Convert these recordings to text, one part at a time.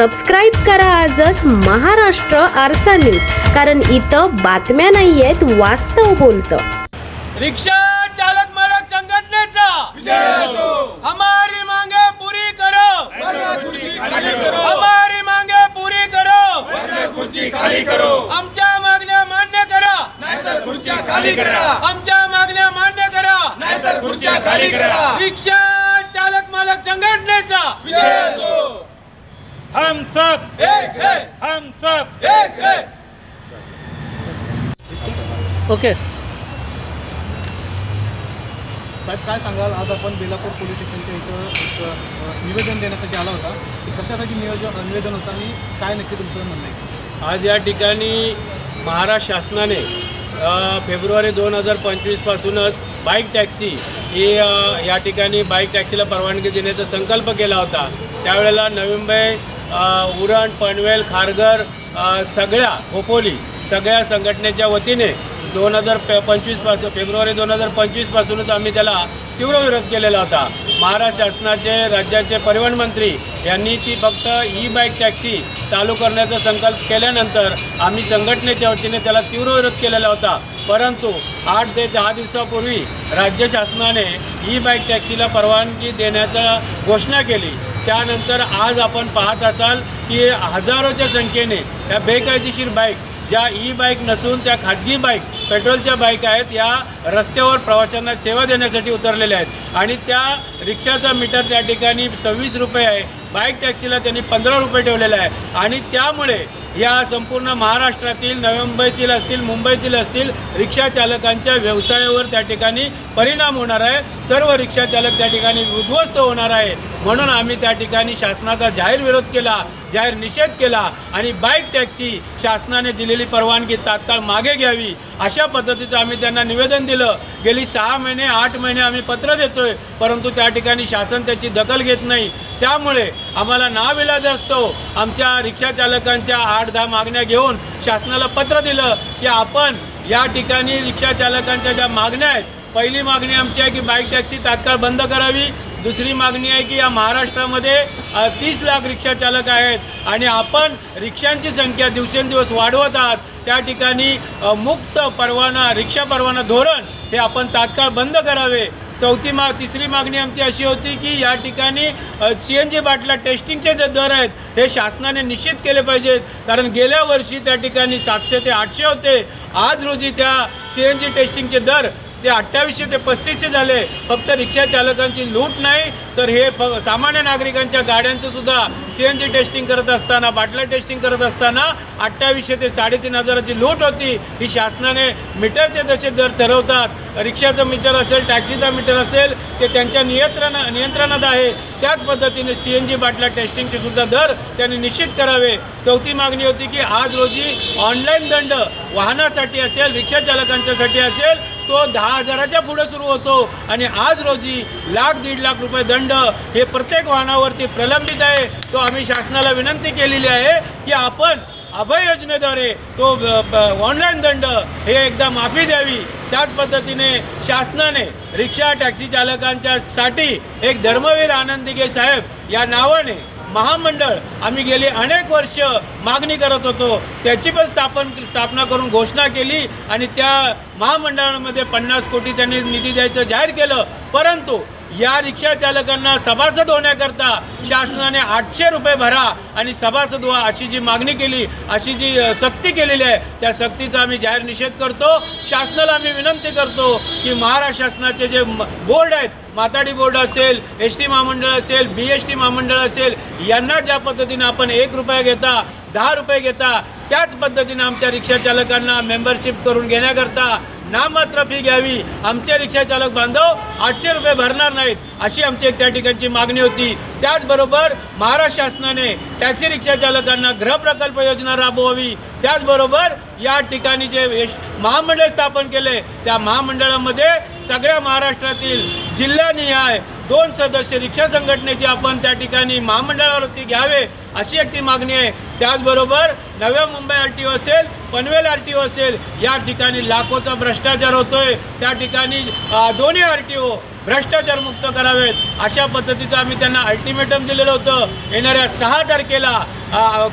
Subscribe करा आजच महाराष्ट्र आरसा न्यूज कारण इथं बातम्या नाही आहेत वास्तव बोलतं. रिक्षा चालक मालक संघटनेचा. हमारी मांगे पूरी करो. हमारी मांगे पूरी करो. खुर्ची खाली करो आमच्या मागण्या मान्य करा. नाहीतर खुर्च्या खाली करा आमच्या मागण्या मान्य करा. नाहीतर खुर्च्या खाली करा रिक्षा चालक मालक संघटनेचा. विजय असो हम सब एक है। हम सब एक है। ओके. साहेब काय सांगाल? आज आपण बेलापूर पोलीस स्टेशनच्या इथं एक निवेदन देण्यासाठी आला होता. की कशासाठी नियोजन निवेदन होतं आणि काय नक्की तुमचं म्हणणं आहे? आज या ठिकाणी महाराष्ट्र शासनाने फेब्रुवारी दोन हजार पंचवीसपासूनच बाईक टॅक्सी ही या ठिकाणी बाईक टॅक्सीला परवानगी देण्याचा संकल्प केला होता. त्यावेळेला नवी मुंबई उरण पनवेल खारघर सगळ्या खोपोली सगळ्या संघटनेच्या वतीने दोन हजार पे पंचवीसपासून फेब्रुवारी दोन हजार पंचवीसपासूनच आम्ही त्याला तीव्र विरोध केलेला होता. महाराष्ट्र शासनाचे राज्याचे परिवहन मंत्री यांनी ती फक्त ई बाईक टॅक्सी चालू करण्याचा संकल्प केल्यानंतर आम्ही संघटनेच्या वतीने त्याला तीव्र विरोध केलेला होता. परंतु आठ ते दहा दिवसापूर्वी राज्य शासनाने ई बाईक टॅक्सीला परवानगी देण्याचा घोषणा केली. त्यानंतर आज आपण पाहत असाल की हजारोच्या संख्येने या बेकायदेशीर बाईक ज्या ई बाईक नसून त्या खाजगी बाईक पेट्रोलच्या बाईक आहेत या रस्त्यावर प्रवाशांना सेवा देण्यासाठी उतरलेल्या आहेत. आणि त्या रिक्षाचा मीटर त्या ठिकाणी सव्वीस रुपये आहे. बाईक टॅक्सीला त्यांनी पंधरा रुपये ठेवलेला आहे. आणि त्यामुळे या संपूर्ण महाराष्ट्रातील नवी मुंबईतील असतील मुंबईतील असतील रिक्षा चालकांच्या व्यवसायावर त्या ठिकाणी परिणाम होणार आहे. सर्व रिक्षा चालक त्या ठिकाणी उद्ध्वस्त होणार आहे. म्हणून आम्ही त्या ठिकाणी शासनाचा जाहीर विरोध केला. जाहीर निषेध केला आणि बाईक टॅक्सी शासनाने दिलेली परवानगी तात्काळ मागे घ्यावी अशा पद्धतीचं आम्ही त्यांना निवेदन दिलं. गेली सहा महिने आठ महिने आम्ही पत्र देतोय परंतु त्या ठिकाणी शासन त्याची दखल घेत नाही. त्यामुळे आम्हाला नाविलाज असतो. आमच्या रिक्षा चालकांच्या आठ दहा मागण्या घेऊन शासनाला पत्र दिलं की आपण या ठिकाणी रिक्षा चालकांच्या ज्या मागण्या आहेत पहिली मागणी आमची आहे की बाईक टॅक्सी तात्काळ बंद करावी. दुसरी मागणी आहे की या महाराष्ट्रामध्ये तीस लाख रिक्षा चालक आहेत आणि आपण रिक्षांची संख्या दिवसेंदिवस वाढवत आहात. त्या ठिकाणी मुक्त परवाना रिक्षा परवाना धोरण हे आपण तात्काळ बंद करावे. चौथी मा तिसरी मागणी आमची अशी होती की या ठिकाणी सी एन जी बाटला टेस्टिंगचे जे दर आहेत हे शासनाने निश्चित केले पाहिजेत. कारण गेल्या वर्षी त्या ठिकाणी सातशे ते आठशे होते. आज रोजी त्या सी एन जी टेस्टिंगचे दर ते अठ्ठावीसशे ते पस्तीसशे झाले. फक्त रिक्षा चालकांची लूट नाही तर हे फ सामान्य नागरिकांच्या गाड्यांचं सुद्धा सी एन जी टेस्टिंग करत असताना बाटला टेस्टिंग करत असताना अठ्ठावीसशे ते साडेतीन हजाराची लूट होती. ही शासनाने मीटरचे जसे दर ठरवतात. रिक्षाचं मीटर असेल टॅक्सीचा मीटर असेल ते त्यांच्या नियंत्रण नियंत्रणात आहे. त्याच पद्धतीने सी एन जी बाटला टेस्टिंगचे सुद्धा दर त्यांनी निश्चित करावे. चौथी मागणी होती की आज रोजी ऑनलाईन दंड वाहनासाठी असेल रिक्षा चालकांच्यासाठी असेल तो दहा हजाराच्या पुढे सुरू होतो. आणि आज रोजी लाख दीड लाख रुपये दंड हे प्रत्येक वाहनावरती प्रलंबित आहे. तो आम्ही शासनाला विनंती केलेली आहे की आपण अभय योजनेद्वारे तो ऑनलाईन दंड हे एकदा माफी द्यावी. त्याच पद्धतीने शासनाने रिक्षा टॅक्सी चालकांच्या साठी एक धर्मवीर आनंदिगे साहेब या नावाने महामंडळ आम्ही गेली अनेक वर्ष मागणी करत होतो. त्याची पण स्थापन स्थापना करून घोषणा केली आणि त्या महामंडळामध्ये पन्नास कोटी त्यांनी निधी द्यायचं जाहीर केलं. परंतु या रिक्षा चालकांना सभासद होण्याकरता शासनाने आठशे रुपये भरा आणि सभासद व्हा अशी जी मागणी केली अशी जी सक्ती केलेली आहे त्या सक्तीचा आम्ही जाहीर निषेध करतो. शासनाला आम्ही विनंती करतो की महाराष्ट्र शासनाचे जे बोर्ड आहेत माताडी बोर्ड असेल एस टी महामंडळ असेल बी एस टी महामंडळ असेल यांना ज्या पद्धतीनं आपण एक रुपया घेता दहा रुपये घेता त्याच पद्धतीनं आमच्या रिक्षा चालकांना मेंबरशिप करून घेण्याकरता नाममात्र फी घ्यावी. आमचे रिक्षा चालक बांधव आठशे रुपये भरणार नाहीत अशी आमची एक त्या ठिकाणची मागणी होती. त्याचबरोबर महाराष्ट्र शासनाने टॅक्सी रिक्षा चालकांना गृहप्रकल्प योजना राबवावी. त्याचबरोबर या ठिकाणी जे महामंडळ स्थापन केले त्या महामंडळामध्ये सगळ्या महाराष्ट्रातील जिल्हानिहाय दोन सदस्य रिक्षा संघटनेचे आपण त्या ठिकाणी महामंडळावरती घ्यावे अशी एक ती मागणी आहे. त्याचबरोबर नव्या मुंबई आर टी ओ असेल पनवेल आर टी ओ असेल या ठिकाणी लाखोचा भ्रष्टाचार होतोय. त्या ठिकाणी दोन्ही आर टी ओ भ्रष्टाचार मुक्त करावेत. अशा पद्धतीचं आम्ही त्यांना अल्टिमेटम दिलेलं होतं. येणाऱ्या सहा तारखेला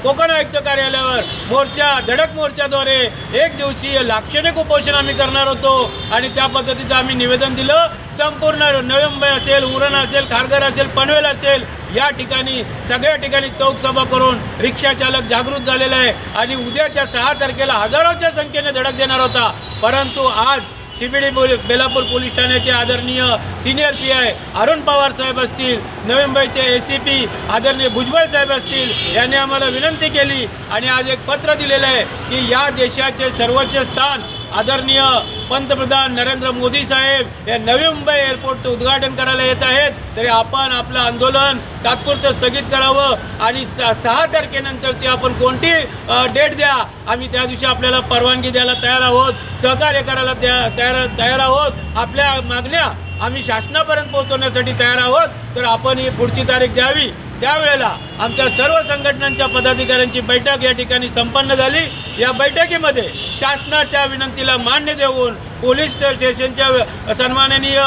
कोकण आयुक्त कार्यालयावर मोर्चा धडक मोर्चाद्वारे एक दिवसीय लाक्षणिक उपोषण आम्ही करणार होतो आणि त्या पद्धतीचं आम्ही निवेदन दिलं. संपूर्ण नवी असेल उरण असेल खारघर असेल पनवेल असेल या ठिकाणी सगळ्या ठिकाणी चौक सभा करून रिक्षा चालक जागृत झालेला आहे. आणि उद्याच्या सहा तारखेला हजारोच्या संख्येने धडक देणार होता. परंतु आज शिबिडी बेलापूर पोलीस ठाण्याचे आदरणीय senior P I Arun Pawar साहेब असतील नवी मुंबईचे ए सी पी आदरणीय भुजबळ साहेब असतील यांनी आम्हाला विनंती केली. आणि आज एक पत्र दिलेलं आहे की या देशाचे सर्वोच्च स्थान आदरणीय पंतप्रधान नरेंद्र मोदी साहेब या नवी मुंबई एअरपोर्टचं उद्घाटन करायला येत आहेत. तरी आपण आपलं आंदोलन तात्पुरतं स्थगित करावं आणि सहा तारखेनंतरची आपण कोणती डेट द्या आम्ही त्या दिवशी आपल्याला परवानगी द्यायला तयार आहोत सहकार्य करायला त्या- तयार तयार आहोत. आपल्या मागण्या आम्ही शासनापर्यंत पोहोचवण्यासाठी तयार आहोत. तर आपण ही पुढची तारीख द्यावी. त्यावेळेला आमच्या सर्व संघटनांच्या पदाधिकाऱ्यांची बैठक या ठिकाणी संपन्न झाली. या बैठकीमध्ये शासनाच्या विनंतीला मान्य देऊन पोलीस स्टेशनच्या सन्माननीय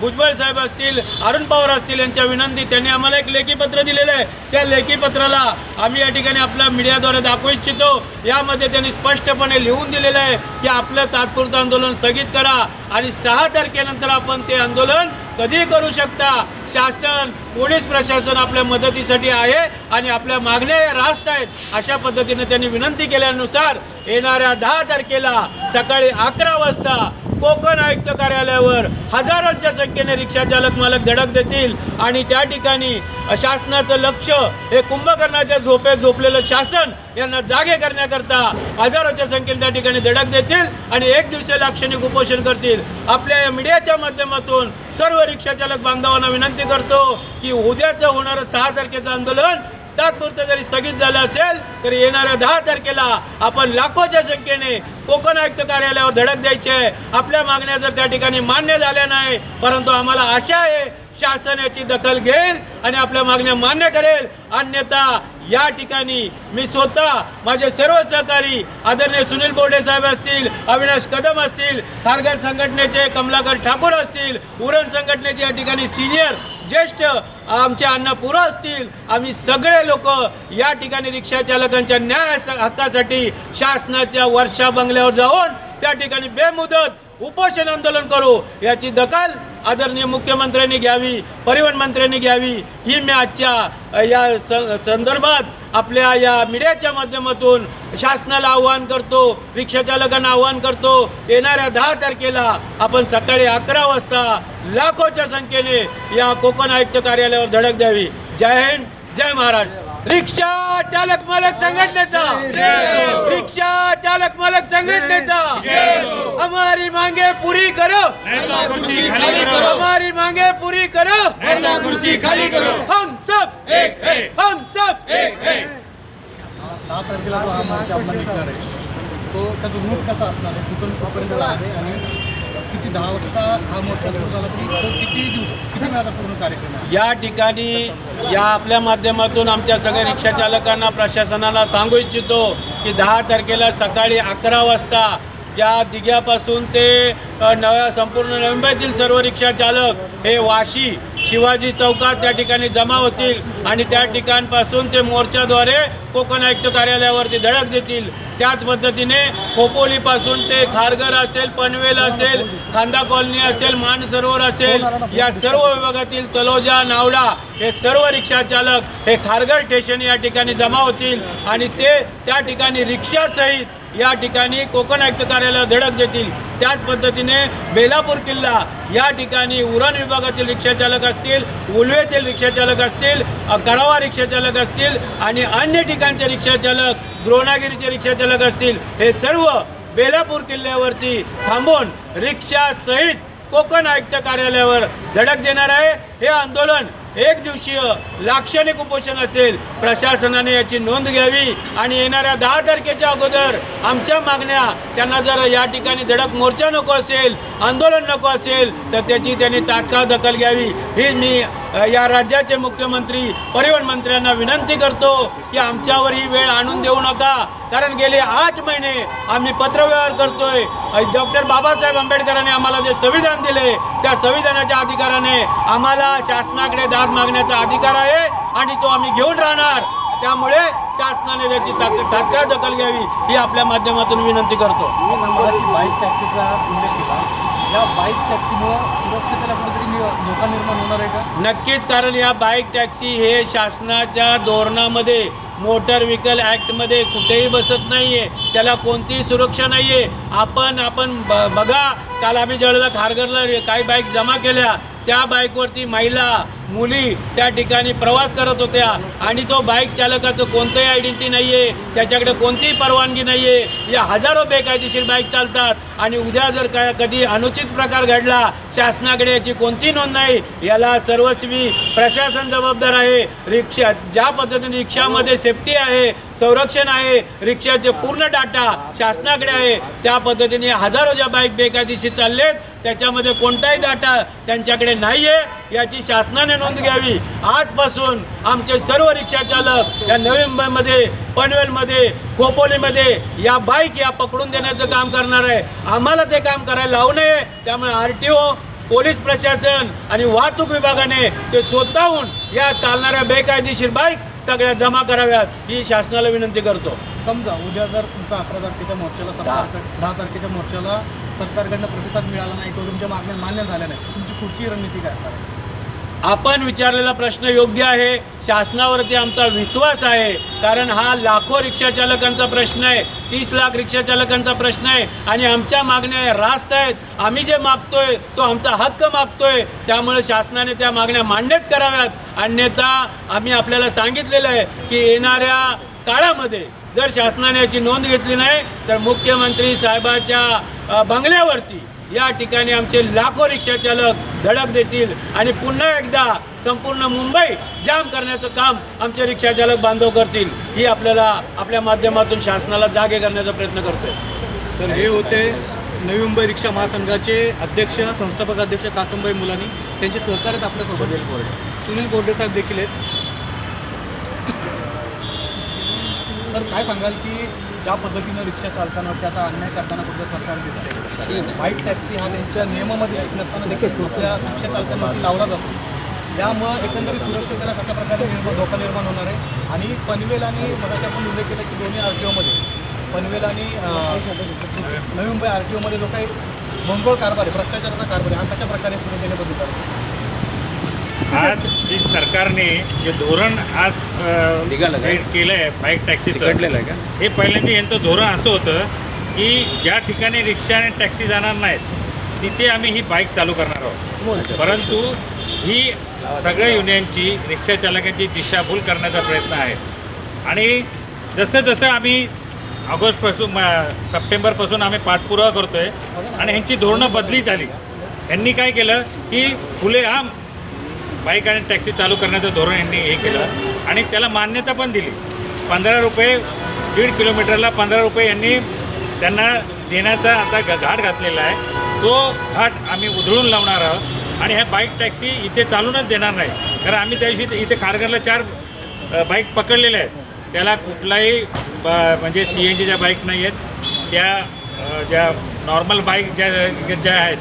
भुजबळ साहेब असतील अरुण पवार असतील यांच्या विनंती त्यांनी आम्हाला एक लेखीपत्र दिलेलं आहे. त्या लेखीपत्राला आम्ही या ठिकाणी आपल्या मीडियाद्वारे दाखवू इच्छितो. यामध्ये त्यांनी स्पष्टपणे लिहून दिलेलं आहे की आपलं तात्पुरतं आंदोलन स्थगित करा आणि सहा तारखेनंतर आपण ते आंदोलन कधी करू शकता? शासन पोलीस प्रशासन आपल्या मदतीसाठी आहे आणि आपल्या मागण्या या रास्त आहेत. अशा पद्धतीने त्यांनी विनंती केल्यानुसार येणाऱ्या दहा तारखेला सकाळी अकरा वाजता कोकण आयुक्त कार्यालयावर हजारोच्या संख्येने रिक्षा चालक मालक धडक देतील आणि त्या ठिकाणी शासनाचं लक्ष हे कुंभकर्णाच्या झोपेत झोपलेलं शासन यांना जागे करण्याकरता हजारोच्या संख्येने त्या ठिकाणी धडक देतील आणि एक दिवसाला लाक्षणिक उपोषण करतील. आपल्या या मीडियाच्या माध्यमातून सर्व रिक्षाचालक बांधवांना विनंती करतो की उद्याचं होणारं सहा तारखेचं आंदोलन तात्पुरतं जरी स्थगित झालं असेल तरी येणाऱ्या दहा तारखेला आपण लाखोच्या संख्येने कोकण आयुक्त कार्यालयावर धडक द्यायची आहे. आपल्या मागण्या जर त्या ठिकाणी मान्य झाल्या नाही परंतु आम्हाला आशा आहे शासन याची दखल घेईल आणि आपल्या मागण्या मान्य करेल. अन्यथा या ठिकाणी मी स्वतः माझे सर्व सहकारी आदरणीय सुनील बोर्डे साहेब असतील अविनाश कदम असतील खारघर संघटनेचे कमलाकर ठाकूर असतील उरण संघटनेचे या ठिकाणी सिनियर ज्येष्ठ आमचे अण्णा असतील आम्ही सगळे लोक या ठिकाणी रिक्षा चालकांच्या न्याय हक्कासाठी शासनाच्या वर्षा बंगल्यावर जाऊन त्या ठिकाणी बेमुदत उपोषण आंदोलन करू. याची दखल आदरणीय मुख्यमंत्र्यांनी घ्यावी परिवहन मंत्र्यांनी घ्यावी ही मी आजच्या या स- संदर्भात आपल्या या मीडियाच्या माध्यमातून शासनाला आव्हान करतो रिक्षा चालकांना आव्हान करतो. येणाऱ्या दहा तारखेला आपण सकाळी अकरा वाजता लाखोच्या संख्येने या कोकण आयुक्त कार्यालयावर धडक द्यावी. जय हिंद जय महाराष्ट्र. रिक्षा चालक मालक संघटनेचा. रिक्षा चालक मालक संघटनेचा. हमारी मांगे पूरी करो. खुर्ची खाली करो. हमारी मांगे पूरी करो. खुर्ची खाली करो. हम सब एक है. हम सब एक है. दहा तारखेला जो हा मोर्चा आपला निघणार आहे. तो त्याचं रूट कसा असणार आहे? कुठून कुठपर्यंत आहे आणि किती दहा वाजता हा मोर्चा सुरू झाला की तो किती दिवस किती वेळाचा पूर्ण कार्यक्रम आहे? या ठिकाणी या आपल्या माध्यमातून आमच्या सगळ्या रिक्षा चालकांना प्रशासनाला सांगू इच्छितो की दहा तारखेला सकाळी अकरा वाजता ज्या दिघ्यापासून ते नव्या संपूर्ण नवी मुंबईतील सर्व रिक्षा चालक हे वाशी शिवाजी चौकात त्या ठिकाणी जमा होतील आणि त्या ठिकाणपासून ते मोर्चाद्वारे कोकण आयुक्त कार्यालयावरती धडक देतील. त्याच पद्धतीने खोपोलीपासून ते खारघर असेल पनवेल असेल खांदा कॉलनी असेल मानसरोवर असेल या सर्व विभागातील तलोजा नावडा हे सर्व रिक्षा चालक हे खारघर स्टेशन या ठिकाणी जमा होतील आणि ते त्या ठिकाणी रिक्षासहित या ठिकाणी कोकण आयुक्त कार्यालयावर धडक देतील. त्याच पद्धतीने बेलापूर किल्ला या ठिकाणी उरण विभागातील रिक्षाचालक असतील उलवेतील रिक्षाचालक असतील करावा रिक्षाचालक असतील आणि अन्य ठिकाणचे रिक्षाचालक द्रोणागिरीचे रिक्षाचालक असतील हे सर्व बेलापूर किल्ल्यावरती थांबून रिक्षासहित कोकण आयुक्त कार्यालयावर धडक देणार आहे. हे आंदोलन एक दिवसीय लाक्षणिक उपोषण असेल प्रशासनाने याची नोंद घ्यावी आणि येणाऱ्या दहा तारखेच्या अगोदर आमच्या मागण्या त्यांना जर या ठिकाणी धडक मोर्चा नको असेल आंदोलन नको असेल तर त्याची त्यांनी तात्काळ दखल घ्यावी. ही मी या राज्याचे मुख्यमंत्री परिवहन मंत्र्यांना विनंती करतो की आमच्यावर ही वेळ आणून देऊ नका. कारण गेले आठ महिने आम्ही पत्रव्यवहार करतोय. डॉक्टर बाबासाहेब आंबेडकरांनी आम्हाला जे संविधान दिले त्या संविधानाच्या अधिकाराने आम्हाला शासनाकडे दाद मागण्याचा अधिकार आहे आणि तो आम्ही घेऊन राहणार. त्यामुळे शासनाने त्याची ताक- तात्काळ दखल घ्यावी ही आपल्या माध्यमातून विनंती करतो. बाईक टॅक्सीचा उल्लेख केला. या बाईक टॅक्सीमुळं सुरक्षतेला कुठेतरी नि- धोका निर्माण होणार आहे का? नक्कीच कारण या बाईक टॅक्सी हे शासनाच्या धोरणामध्ये मोटर व्हेकल ॲक्टमध्ये कुठेही बसत नाही आहे त्याला कोणतीही सुरक्षा नाही आहे आपण आपण ब बघा काल आम्ही ज्यावेळेला खारघरला काही बाईक जमा केल्या त्या बाईकवरती महिला मुली त्या ठिकाणी प्रवास करत होत्या आणि तो बाईक चालकाचं कोणतंही आयडेंटिटी नाही आहे त्याच्याकडे कोणतीही परवानगी नाही आहे या हजारो बेकायदेशीर बाईक चालतात आणि उद्या जर काय कधी अनुचित प्रकार घडला शासनाकडे याची कोणती नोंद नाही याला सर्वस्वी प्रशासन जबाबदार आहे. रिक्षा ज्या पद्धतीने रिक्षामध्ये सेफ्टी आहे संरक्षण आहे रिक्षाचे पूर्ण डाटा शासनाकडे आहे त्या पद्धतीने हजारो ज्या बाईक बेकायदेशीर चाललेत त्याच्यामध्ये कोणताही डाटा त्यांच्याकडे नाही आहे याची शासनाने नोंद घ्यावी. आजपासून आमचे सर्व रिक्षा चालक या नवी मुंबईमध्ये पनवेलमध्ये खोपोलीमध्ये या बाईक या पकडून देण्याचं काम करणार आहे. आम्हाला ते काम करायला लावू नये. त्यामुळे आर टी ओ पोलीस प्रशासन आणि वाहतूक विभागाने ते स्वतःहून या चालणाऱ्या बेकायदेशीर बाईक सगळ्या जमा कराव्यात ही शासनाला विनंती करतो. समजा उद्या जर तुमचा अकरा तारखेच्या मोर्चाला सतरा दहा. तारखेच्या मोर्चाला सरकारकडनं प्रतिसाद मिळाला नाही किंवा तुमच्या मागण्या मान्य झाल्या नाही तुमची पुढची रणनीती काय? आपण विचारलेला प्रश्न योग्य आहे शासनावरती आमचा विश्वास आहे कारण हा लाखो रिक्षाचालकांचा प्रश्न आहे तीस लाख रिक्षाचालकांचा प्रश्न आहे आणि आमच्या मागण्या रास्त आहेत. आम्ही जे मागतोय तो आमचा हक्क मागतोय. त्यामुळे शासनाने त्या मागण्या मान्यच कराव्यात. अन्यथा आम्ही आपल्याला सांगितलेलं आहे की येणाऱ्या काळामध्ये जर शासनाने याची नोंद घेतली नाही तर मुख्यमंत्री साहेबाच्या बंगल्यावरती या ठिकाणी आमचे लाखो रिक्षा चालक धडक देतील आणि पुन्हा एकदा संपूर्ण मुंबई जाम करण्याचं काम आमचे रिक्षा चालक बांधव करतील. ही आपल्याला आपल्या माध्यमातून शासनाला जागे करण्याचा प्रयत्न करतोय. तर हे होते नवी मुंबई रिक्षा महासंघाचे अध्यक्ष संस्थापक अध्यक्ष कासमबाई मुलानी. त्यांचे सहकार्यात आपल्यासोबत सुनील बोर्डे साहेब देखील आहेत. तर काय सांगाल की ज्या पद्धतीनं रिक्षा चालताना त्याचा अन्याय करताना कुठलं सरकार दिसते व्हाईट टॅक्सी हा त्यांच्या नियमामध्ये नसताना देखील कुठल्या रिक्षा चालकांवरती लावला जातो. त्यामुळं एकंदरीत सुरक्षतेला कशा प्रकारे निर्माण धोका निर्माण होणार आहे. आणि पनवेल आणि मगाशी आपण उल्लेख केला की दोन्ही आर टी ओमध्ये पनवेल आणि नवी मुंबई आर टी ओमध्ये जो काही मंगोळ कारभार आहे भ्रष्टाचाराचा कारभार आहे हा कशा प्रकारे सुरू देण्याबद्दल आज जी सरकारने जे धोरण आज हे केलं आहे बाईक टॅक्सीचं हे पहिल्यांदा यांचं धोरण असं होतं की ज्या ठिकाणी रिक्षा आणि टॅक्सी जाणार नाहीत तिथे आम्ही ही बाईक चालू करणार आहोत. परंतु ही सगळ्या युनियनची रिक्षा चालकांची दिशाभूल करण्याचा प्रयत्न आहे. आणि जसं जसं आम्ही ऑगस्टपासून सप्टेंबरपासून आम्ही पाठपुरावा करतो आहे आणि ह्यांची धोरणं बदली झाली यांनी काय केलं की खुलेआम बाईक आणि टॅक्सी चालू करण्याचं धोरण यांनी हे केलं आणि त्याला मान्यता पण दिली. पंधरा रुपये दीड किलोमीटरला पंधरा रुपये यांनी त्यांना देण्याचा आता घाट घातलेला आहे. तो घाट आम्ही उधळून लावणार आहोत आणि ह्या बाईक टॅक्सी इथे चालूनच देणार नाही. कारण आम्ही त्या दिवशी इथे खारघरला चार बाईक पकडलेल्या आहेत. त्याला कुठलाही ब- म्हणजे सी एन जीच्या बाईक नाही आहेत. त्या ज्या नॉर्मल बाईक ज्या ज्या आहेत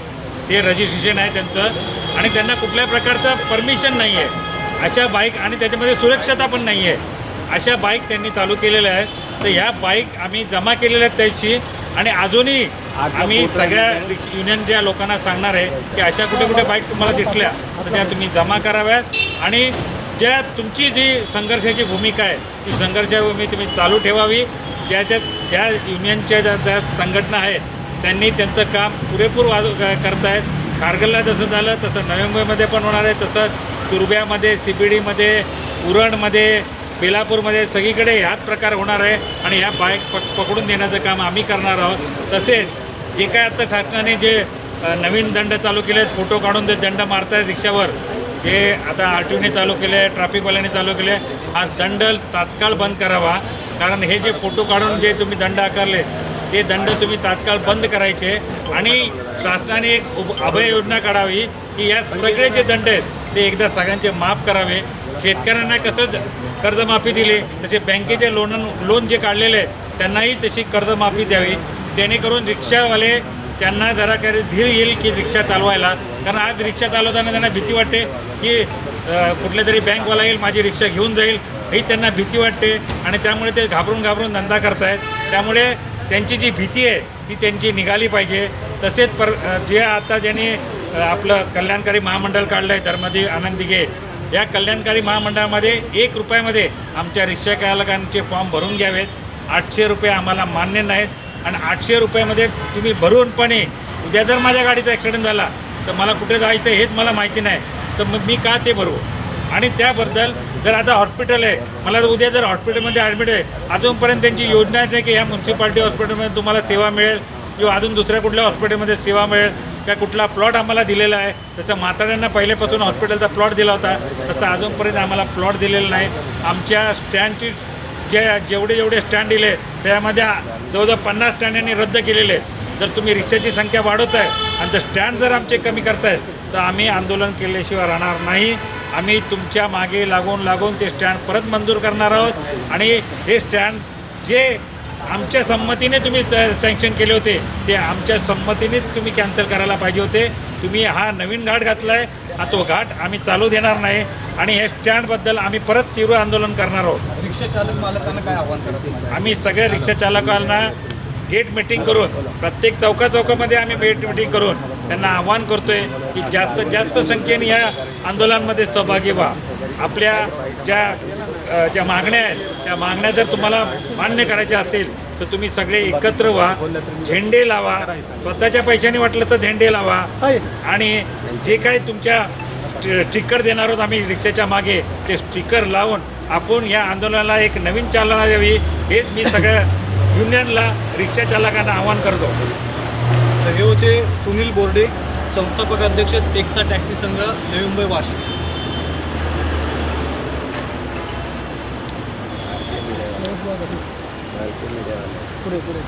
ते रजिस्ट्रेशन आहे त्यांचं. आणि त्यांना कुठल्याही प्रकारचं परमिशन नाही आहे अशा बाईक आणि त्याच्यामध्ये सुरक्षता पण नाही आहे अशा बाईक त्यांनी चालू केलेल्या आहेत. तर ह्या बाईक आम्ही जमा केलेल्या आहेत त्याची. आणि अजूनही आम्ही सगळ्या युनियनच्या लोकांना सांगणार आहे की अशा कुठे कुठे बाईक तुम्हाला दिसल्या तर त्या तुम्ही जमा कराव्यात. आणि ज्या तुमची जी संघर्षाची भूमिका आहे ती संघर्षाची भूमी तुम्ही चालू ठेवावी. ज्याच्यात ज्या युनियनच्या ज्या ज्या संघटना आहेत त्यांनी त्यांचं काम पुरेपूर वाज करतायत. कारगिलला जसं झालं तसं नवी मुंबईमध्ये पण होणार आहे. तसंच तुर्ब्यामध्ये सी बी डीमध्ये उरणमध्ये बेलापूरमध्ये सगळीकडे ह्याच प्रकार होणार आहे आणि ह्या बाईक पक पकडून देण्याचं काम आम्ही करणार आहोत. तसेच जे काय आता शासनाने जे नवीन दंड चालू केले आहेत फोटो काढून ते दंड मारतायत रिक्षावर हे आता आर टी ओने चालू केले आहे चालू केले आहे. हा दंड तात्काळ बंद करावा. कारण हे जे फोटो काढून जे तुम्ही दंड आकारले ते दंड तुम्ही तात्काळ बंद करायचे आणि शासनाने एक उप- अभय योजना काढावी की या सगळे जे दंड आहेत ते एकदा सगळ्यांचे माफ करावे. शेतकऱ्यांना कसं कर्जमाफी दिली तसे बँकेचे लोन लोन जे काढलेले आहेत त्यांनाही तशी कर्जमाफी द्यावी. जेणेकरून रिक्षावाले त्यांना जरा काही धीर येईल की रिक्षा चालवायला. कारण आज रिक्षा चालवताना त्यांना भीती वाटते की कुठल्या तरी बँकवाला येईल माझी रिक्षा घेऊन जाईल ही त्यांना भीती वाटते. आणि त्यामुळे ते घाबरून घाबरून धंदा करतायत. त्यामुळे त्यांची जी भीती आहे ती त्यांची निघाली पाहिजे. तसेच पर जे आता ज्यांनी आपलं कल्याणकारी महामंडळ काढलं आहे धर्मदेव आनंद दिघे या कल्याणकारी महामंडळामध्ये एक रुपयामध्ये आमच्या रिक्षा चालकांचे फॉर्म भरून घ्यावेत. आठशे रुपये आम्हाला मान्य नाहीत. आणि आठशे रुपयामध्ये तुम्ही भरूनपणे उद्या जर माझ्या गाडीचा ॲक्सिडेंट झाला तर मला कुठे जायचं हेच मला माहिती नाही. तर मग मी का ते भरू? आणि त्याबद्दल जर आता हॉस्पिटल आहे मला उद्या जर हॉस्पिटलमध्ये ॲडमिट आहे अजूनपर्यंत त्यांची योजना नाही की ह्या म्युन्सिपाल्टी हॉस्पिटलमध्ये तुम्हाला सेवा मिळेल किंवा अजून दुसऱ्या कुठल्या हॉस्पिटलमध्ये सेवा मिळेल त्या कुठला प्लॉट आम्हाला दिलेला आहे तसं म्हाताऱ्यांना पहिल्यापासून हॉस्पिटलचा प्लॉट दिला होता तसं अजूनपर्यंत आम्हाला प्लॉट दिलेला नाही. आमच्या स्टँडची जे जेवढे जेवढे स्टँड दिले त्यामध्ये जवळजवळ पन्नास स्टँड यांनी रद्द केलेले आहेत. जर तुम्ही रिक्षाची संख्या वाढवत आहे आणि जर स्टँड जर आमचे कमी करतायत तर आम्ही आंदोलन केल्याशिवाय राहणार नाही. आम्ही तुमच्या मागे लागून लागून ते स्टँड परत मंजूर करणार आहोत. आणि हे स्टँड जे आमच्या संमतीने तुम्ही सँक्शन केले होते ते आमच्या संमतीनेच तुम्ही कॅन्सल करायला पाहिजे होते. तुम्ही हा नवीन घाट घातला आहे हा तो घाट आम्ही चालू देणार नाही. आणि हे स्टँडबद्दल आम्ही परत तीव्र आंदोलन करणार आहोत. रिक्षा चालक मालकांना काय आव्हान करत आम्ही सगळ्या रिक्षा चालकांना गेट मिटिंग करून प्रत्येक चौका चौकामध्ये आम्ही गेट मिटिंग करून त्यांना आव्हान करतोय की जास्त जास्त संख्येने या आंदोलनामध्ये सहभागी व्हा. आपल्या ज्या ज्या मागण्या आहेत त्या मागण्या जर तुम्हाला मान्य करायच्या असतील तर तुम्ही सगळे एकत्र व्हा झेंडे लावा स्वतःच्या पैशाने वाटलं तर झेंडे लावा. आणि जे काही तुमच्या स्टिकर देणार आहोत आम्ही रिक्षाच्या मागे ते स्टिकर लावून आपण या आंदोलनाला एक नवीन चालना द्यावी हेच मी सगळ्या युनियनला रिक्षा चालकांना आवाहन करतो. तर हे होते सुनील बोर्डे संस्थापक अध्यक्ष एकता टॅक्सी संघ नवी मुंबई वाशिम. पुढे पुढे.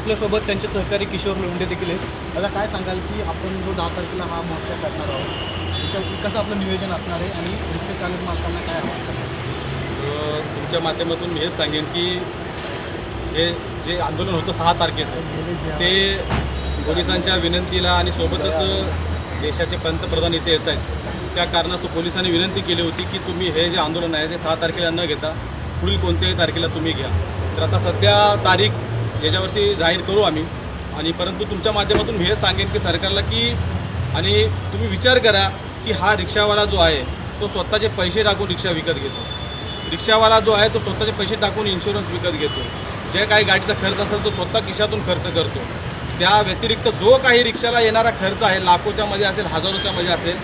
आपल्यासोबत त्यांचे सहकारी किशोर लोंढे देखील आहेत. आता काय सांगाल की आपण जो दहा तारखेला हा मोर्चा करणार आहोत कसं आपलं नियोजन असणार आहे आणि रिक्षा चालक मालकांना काय आव्हान तुमच्या माध्यमातून मी हेच सांगेन की हे जे आंदोलन होतं सहा तारखेचं ते पोलिसांच्या विनंतीला आणि सोबतच देशाचे पंतप्रधान इथे येत आहेत. त्या कारणास्तव पोलिसांनी विनंती केली होती की तुम्ही हे जे आंदोलन आहे ते सहा तारखेला न घेता पुढील कोणत्याही तारखेला तुम्ही घ्या. तर आता सध्या तारीख याच्यावरती जाहीर करू आम्ही. आणि परंतु तुमच्या माध्यमातून मी हे सांगेन की सरकारला की आणि तुम्ही विचार करा की हा रिक्षावाला जो आहे तो स्वतःचे पैसे टाकून रिक्षा विकत घेतो. रिक्षावाला जो आहे तो स्वतःचे पैसे टाकून इन्शुरन्स विकत घेतो. जे काही गाडीचा खर्च असेल तो स्वतः खिशातून खर्च करतो. त्या व्यतिरिक्त जो काही रिक्षाला येणारा खर्च आहे लाखोच्या मध्ये असेल हजारोच्या मध्ये असेल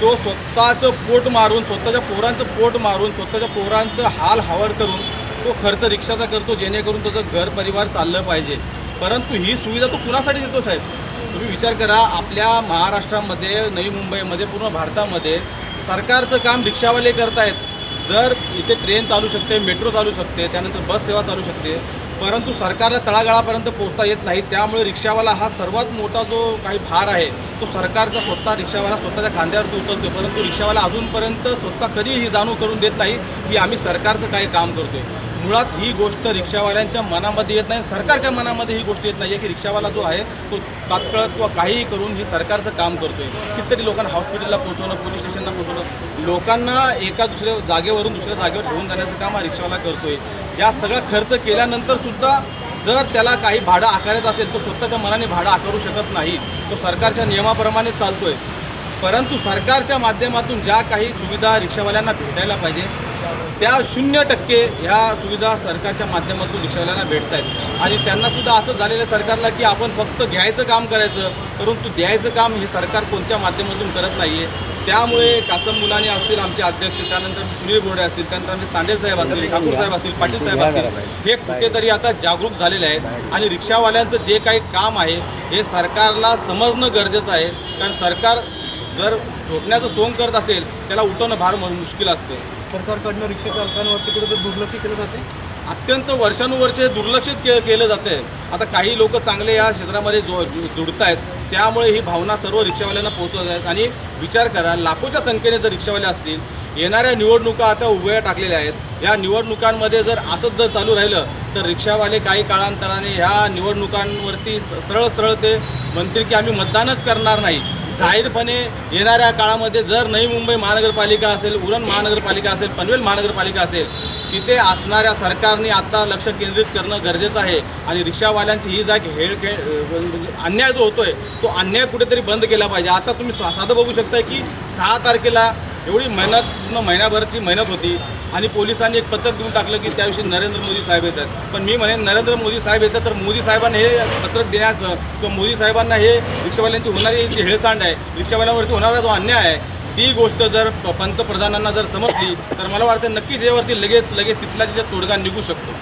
तो स्वतःचं पोट मारून स्वतःच्या पोरांचं पोट मारून स्वतःच्या पोरांचं हाल हावर करून तो खर्च रिक्षाचा करतो जेणेकरून त्याचं घर परिवार चाललं पाहिजे. परंतु ही सुविधा तो कुणासाठी देतो साहेब? तुम्ही विचार करा आपल्या महाराष्ट्रामध्ये नवी मुंबईमध्ये पूर्ण भारतामध्ये सरकारचं काम रिक्षावाले करतायत. जर इथे ट्रेन चालू शकते मेट्रो चालू शकते त्यानंतर बस सेवा चालू शकते परंतु सरकारला तळागाळापर्यंत पोहोचता येत नाही त्यामुळे रिक्षावाला हा सर्वात मोठा जो काही भार आहे तो सरकारचा स्वतः रिक्षावाला स्वतःच्या खांद्यावरती उचलतो परंतु रिक्षावाला अजूनपर्यंत स्वतः कधीही ही जाणीव करून देत नाही की आम्ही सरकारचं काही काम करतोय. मुळात ही गोष्ट रिक्षावाल्यांच्या मनामध्ये येत नाही सरकारच्या मनामध्ये ही गोष्ट येत नाही आहे की रिक्षावाला जो आहे तो तात्काळ किंवा काहीही करून ही सरकारचं काम करतोय. कितीतरी लोकांना हॉस्पिटलला पोहोचवणं पोलीस स्टेशनला पोहोचवणं लोकांना एका दुसऱ्या जागेवरून दुसऱ्या जागेवर घेऊन जाण्याचं काम हा रिक्षावाला करतोय. या सगळा खर्च केल्यानंतर सुद्धा जर त्याला काही भाडं आकारायचं असेल तर स्वतःच्या मनाने भाडं आकारू शकत नाही तो सरकारच्या नियमाप्रमाणे चालतोय. परंतु सरकारच्या माध्यमातून ज्या काही सुविधा रिक्षावाल्यांना भेटायला पाहिजे त्या शून्य टक्के ह्या सुविधा सरकारच्या माध्यमातून रिक्षावाल्यांना भेटत आहेत आणि त्यांना सुद्धा असं झालेलं आहे सरकारला की आपण फक्त घ्यायचं काम करायचं परंतु द्यायचं काम हे सरकार कोणत्या माध्यमातून करत नाही आहे त्यामुळे कासम मुलानी असतील आमचे अध्यक्ष त्यानंतर सुनील बोर्डे असतील त्यानंतर आमचे तांडे साहेब असतील ठाकूर साहेब असतील पाटील साहेब असतील हे कुठेतरी आता जागरूक झालेले आहेत. आणि रिक्षावाल्यांचं जे काही काम आहे हे सरकारला समजणं गरजेचं आहे. कारण सरकार जर झोपण्याचं सोंग करत असेल त्याला उठवणं फार मुश्किल असते. सरकारकडनं रिक्षा चालकांवरती तर दुर्लक्ष केलं जाते. अत्यंत वर्षानुवर्षे दुर्लक्षित के केलं जाते. आता काही लोक चांगले या क्षेत्रामध्ये जो जु- जुडत आहेत त्यामुळे ही भावना सर्व रिक्षावाल्यांना पोहोचवत आहेत. आणि विचार करा लाखोच्या संख्येने जर रिक्षावाले असतील येणाऱ्या निवडणुका आता उभ्या टाकलेल्या आहेत. या निवडणुकांमध्ये जर असंच जर चालू राहिलं तर रिक्षावाले काही काळांतराने ह्या निवडणुकांवरती सरळ सरळ ते म्हणतील की आम्ही मतदानच करणार नाही. जाहीरपणे येणाऱ्या काळामध्ये जर नवी मुंबई महानगरपालिका असेल उरण महानगरपालिका असेल पनवेल महानगरपालिका असेल तिथे असणाऱ्या सरकारने आता लक्ष केंद्रित करणं गरजेचं आहे. आणि रिक्षावाल्यांची ही जाग हेळ खेळ म्हणजे अन्याय जो होतोय तो अन्याय कुठेतरी बंद केला पाहिजे. आता तुम्ही साधं बघू शकता की सहा तारखेला एवढी मेहनत पूर्ण महिन्याभराची मेहनत होती. आणि पोलिसांनी एक पत्रक देऊन टाकलं की त्याविषयी नरेंद्र मोदी साहेब येतात. पण मी म्हणेन नरेंद्र मोदी साहेब येतात तर मोदी साहेबांना हे पत्रक देण्याचं किंवा मोदी साहेबांना हे रिक्षावाल्यांची होणारी जी हेळसांड आहे रिक्षावाल्यांवरती होणारा जो अन्याय आहे ती गोष्ट जर प- पंतप्रधानांना जर समजली तर मला वाटतं नक्कीच यावरती लगेच लगेच तिथला तिथे तोडगा निघू शकतो.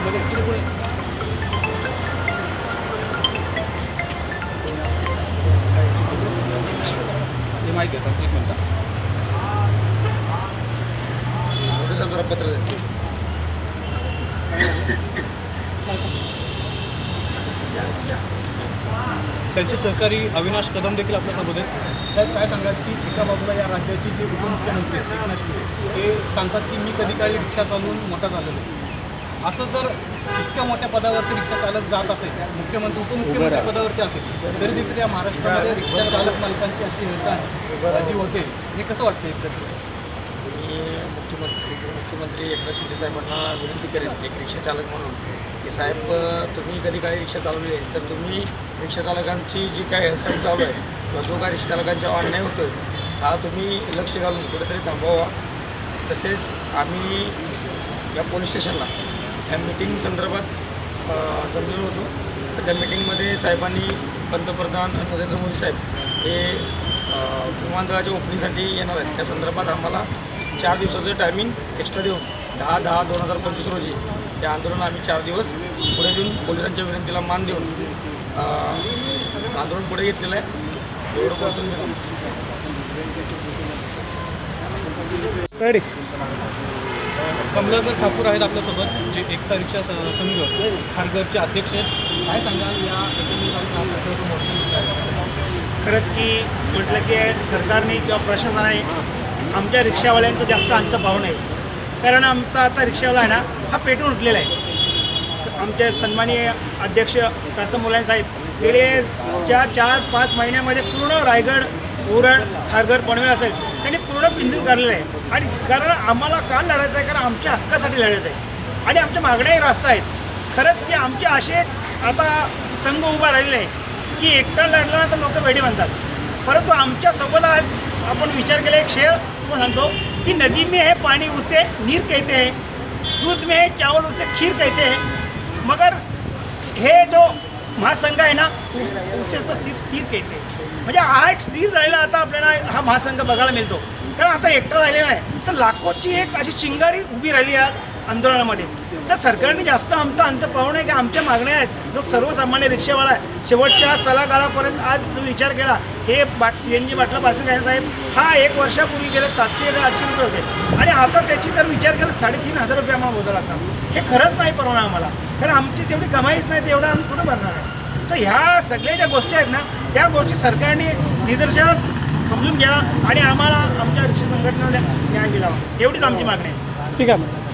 बघा इकडे पुढे. माहिती आहे सर एक मिनटं. त्यांचे सहकारी अविनाश कदम देखील आपल्यासोबत आहेत. त्यात काय सांगाल की एका बाजूला या राज्याची जे उपमुख्यमंत्री आहेत एकनाथ शिंदे ते सांगतात की मी कधी काळी रिक्षा चालवून मोठा झालेलो आहे. असं जर इतक्या मोठ्या पदावरती रिक्षा चालक जात असेल मुख्यमंत्री उपमुख्यमंत्री पदावरती असेल तरी देखील या महाराष्ट्रामध्ये रिक्षा चालक मालकांची अशी हिंसा जी होते. हे कसं वाटतं एकत्र मी मुख्यमंत्री मुख्यमंत्री एकनाथ शिंदे साहेबांना विनंती करेन एक रिक्षा चालक म्हणून की साहेब तुम्ही कधी काही रिक्षा चालवली आहे तर तुम्ही रिक्षा चालकांची जी काय हेळसांड चालू आहे किंवा जो काय रिक्षा चालकांचा अन्याय होतो आहे हा तुम्ही लक्ष घालून कुठेतरी थांबवावा. तसेच आम्ही या पोलीस स्टेशनला या मिटिंग संदर्भात अ, जमलेलो होतो. तर त्या मिटिंगमध्ये साहेबांनी पंतप्रधान नरेंद्र मोदी साहेब हे विमानतळाच्या ओपनिंगसाठी येणार आहेत. त्या संदर्भात आम्हाला चार दिवसाचं टायमिंग एक्स्ट्रा देऊन दहा दहा दोन हजार पंचवीस रोजी त्या आंदोलन आम्ही चार दिवस पुढे देऊन पोलिसांच्या विनंतीला मान देऊन आंदोलन पुढे घेतलेलं आहे. एवढं करतो मी कमलाकर ठाकूर आहेत आपल्यासोबत जे एकता रिक्षा संघ खारघरचे अध्यक्ष आहेत. काय सांगाल या खरंच की म्हटलं की सरकारने किंवा प्रशासनाने आमच्या रिक्षावाल्यांचं जास्त अंत पाहू नये. कारण आमचा आता रिक्षावाला आहे ना हा पेटून उठलेला आहे. आमचे सन्माननीय अध्यक्ष कासम मुलांसाहेब गेले चार चार पाच महिन्यामध्ये पूर्ण रायगड उरण हरघर पनवेल असेल त्यांनी पूर्ण बिंदू काढलेलं आहे. आणि कारण आम्हाला का लढायचं आहे? कारण आमच्या हक्कासाठी लढायचं आहे. आणि आमच्या मागण्याही रास्ता आहेत खरंच की आमचे असे आता संघ उभा राहिलेले आहे की एकटा लढला तर लोक वेडी म्हणतात. परंतु आमच्यासोबत आज आपण विचार केला एक शेअर तुम्हाला सांगतो की नदी में है पाणी उसे नीर कहते हैं. दूध में है चावल उसे खीर कहते हैं. मगर हे जो महासंघ आहे ना उस- स्थिर स्थिर केले म्हणजे हा एक स्थिर राहिला आता आपल्याला हा महासंघ बघायला मिळतो. कारण आता एकटा राहिलेला आहे. तर लाखोची एक अशी चिंगारी उभी राहिली आहे. आंदोलनामध्ये. तर सरकारने जास्त आमचा अंत पाहू नये की आमच्या मागण्या आहेत. जो सर्वसामान्य रिक्षावाला आहे. शेवटच्या स्थलागाळापर्यंत आज जो विचार केला. हे बाट सी एन जी बाटला पासून घ्यायला साहेब. हा एक वर्षापूर्वी गेले सातशे ते आठशे रुपये होते. आणि आता त्याची जर विचार केला साडेतीन हजार रुपये आम्हाला बोलावं लागतात हे खरंच नाही परवाना आम्हाला. कारण आमची तेवढी कमाईच नाही तेवढं आम्ही कुठं भरणार आहे? तर ह्या सगळ्या ज्या गोष्टी आहेत ना त्या गोष्टी सरकारने निदर्शनात समजून घ्या. आणि आम्हाला आमच्या रिक्षा संघटनेला न्याय दिला एवढीच आमची मागणी आहे. ठीक आहे